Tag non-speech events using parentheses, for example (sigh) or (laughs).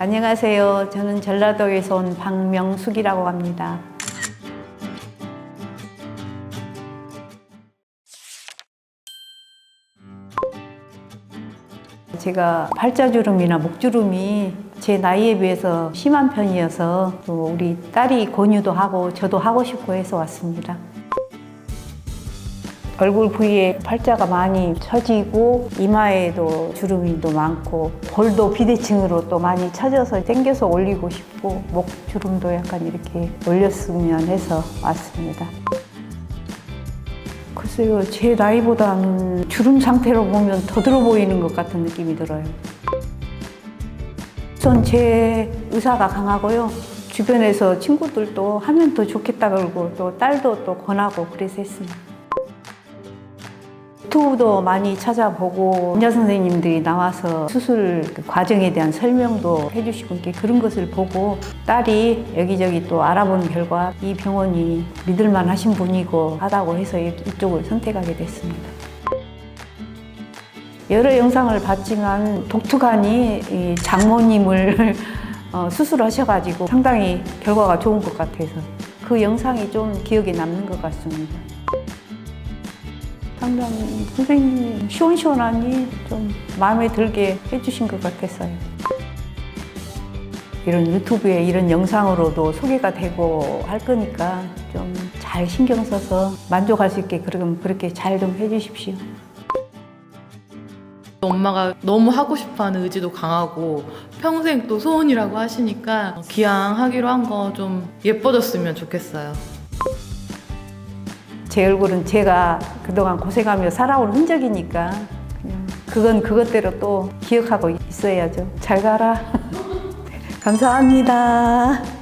안녕하세요. 저는 전라도에서 온 박명숙이라고 합니다. 제가 팔자주름이나 목주름이 제 나이에 비해서 심한 편이어서 또 우리 딸이 권유도 하고 저도 하고 싶고 해서 왔습니다. 얼굴 부위에 팔자가 많이 처지고 이마에도 주름이 또 많고 볼도 비대칭으로 또 많이 처져서 당겨서 올리고 싶고 목 주름도 약간 이렇게 올렸으면 해서 왔습니다. 글쎄요, 제 나이보다는 주름 상태로 보면 더 들어 보이는 것 같은 느낌이 들어요. 우선 제 의사가 강하고요. 주변에서 친구들도 하면 더 좋겠다 그러고 또 딸도 또 권하고 그래서 했습니다. 유튜브도 많이 찾아보고 원장 선생님들이 나와서 수술 그 과정에 대한 설명도 해주시고 이렇게 그런 것을 보고 딸이 여기저기 또 알아본 결과 이 병원이 믿을만 하신 분이고 하다고 해서 이- 이쪽을 선택하게 됐습니다. 여러 영상을 봤지만 독특하니 이 장모님을 (laughs) 어, 수술하셔가지고 상당히 결과가 좋은 것 같아서 그 영상이 좀 기억에 남는 것 같습니다. 상당히 선생님 시원시원하니 좀 마음에 들게 해주신 것 같았어요. 이런 유튜브에 이런 영상으로도 소개가 되고 할 거니까 좀 잘 신경 써서 만족할 수 있게 그럼 그렇게 잘 좀 해주십시오. 엄마가 너무 하고 싶어하는 의지도 강하고 평생 또 소원이라고 하시니까 기양하기로 한 거 좀 예뻐졌으면 좋겠어요. 제 얼굴은 제가 그동안 고생하며 살아온 흔적이니까 그건 그것대로 또 기억하고 있어야죠. 잘 가라. (laughs) 감사합니다.